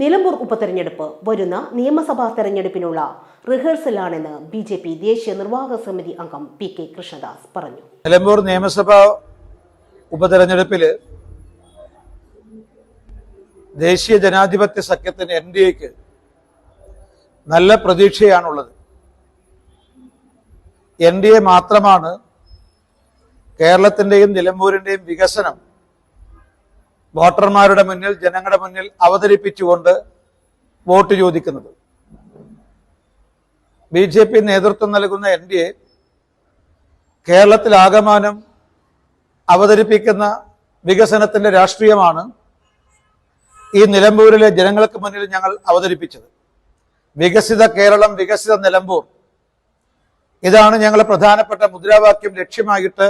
നിലമ്പൂർ ഉപതെരഞ്ഞെടുപ്പ് വരുന്ന നിയമസഭാ തെരഞ്ഞെടുപ്പിനുള്ള റിഹേഴ്സലാണെന്ന് ബി ജെ പി ദേശീയ നിർവാഹക സമിതി അംഗം പി കെ കൃഷ്ണദാസ് പറഞ്ഞു. നിലമ്പൂർ നിയമസഭാ ഉപതെരഞ്ഞെടുപ്പിൽ ദേശീയ ജനാധിപത്യ സഖ്യത്തിന് എൻ ഡി എക്ക് നല്ല പ്രതീക്ഷയാണുള്ളത്. എൻ ഡി എ മാത്രമാണ് കേരളത്തിന്റെയും നിലമ്പൂരിന്റെയും വികസനം വോട്ടർമാരുടെ മുന്നിൽ ജനങ്ങളുടെ മുന്നിൽ അവതരിപ്പിച്ചുകൊണ്ട് വോട്ട് ചോദിക്കുന്നത്. ബി ജെ പി നേതൃത്വം നൽകുന്ന എൻ ഡി എ കേരളത്തിൽ ആകമാനം അവതരിപ്പിക്കുന്ന വികസനത്തിന്റെ രാഷ്ട്രീയമാണ് ഈ നിലമ്പൂരിലെ ജനങ്ങൾക്ക് മുന്നിൽ ഞങ്ങൾ അവതരിപ്പിച്ചത്. വികസിത കേരളം വികസിത നിലമ്പൂർ. ഇതാണ് ഞങ്ങളെ പ്രധാനപ്പെട്ട മുദ്രാവാക്യം ലക്ഷ്യമായിട്ട്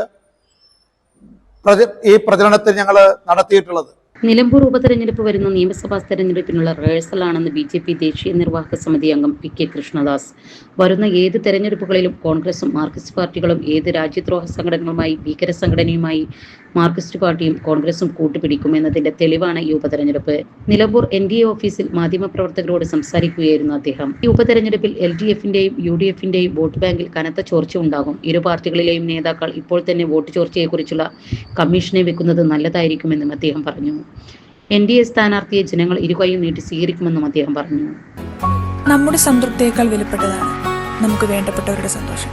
ഈ പ്രചരണത്തിൽ ഞങ്ങൾ നടത്തിയിട്ടുള്ളത്. നിലമ്പൂർ ഉപതെരഞ്ഞെടുപ്പ് വരുന്ന നിയമസഭാ തെരഞ്ഞെടുപ്പിനുള്ള റിഹേഴ്സലാണെന്ന് ബി ജെ പി ദേശീയ നിർവാഹക സമിതി അംഗം പി കെ കൃഷ്ണദാസ്. വരുന്ന ഏത് തെരഞ്ഞെടുപ്പുകളിലും കോൺഗ്രസും മാർക്സിസ്റ്റ് പാർട്ടികളും ഏത് രാജ്യദ്രോഹ സംഘടനകളുമായി ഭീകര സംഘടനയുമായി മാർക്സിസ്റ്റ് പാർട്ടിയും കോൺഗ്രസും കൂട്ടുപിടിക്കുമെന്നതിന്റെ തെളിവാണ് ഈ ഉപതെരഞ്ഞെടുപ്പ്. നിലമ്പൂർ എൻ ഡി എ ഓഫീസിൽ മാധ്യമപ്രവർത്തകരോട് സംസാരിക്കുകയായിരുന്നു അദ്ദേഹം. ഈ ഉപതെരഞ്ഞെടുപ്പിൽ എൽ ഡി എഫിന്റെയും യു ഡി എഫിന്റെയും വോട്ട് ബാങ്കിൽ കനത്ത ചോർച്ച ഉണ്ടാകും ഇരു പാർട്ടികളിലെയും നേതാക്കൾ ഇപ്പോൾ തന്നെ വോട്ട് ചോർച്ചയെക്കുറിച്ചുള്ള കമ്മീഷനെ വെക്കുന്നത് നല്ലതായിരിക്കുമെന്നും അദ്ദേഹം പറഞ്ഞു. എൻ ഡി എ സ്ഥാനാർത്ഥിയെ ജനങ്ങൾ ഇരുകൈയും നീട്ടി സ്വീകരിക്കുമെന്നും അദ്ദേഹം പറഞ്ഞു. നമ്മുടെ സംതൃപ്തിയേക്കാൾ വിലപ്പെട്ടതാണ് നമുക്ക് വേണ്ടപ്പെട്ടവരുടെ സന്തോഷം.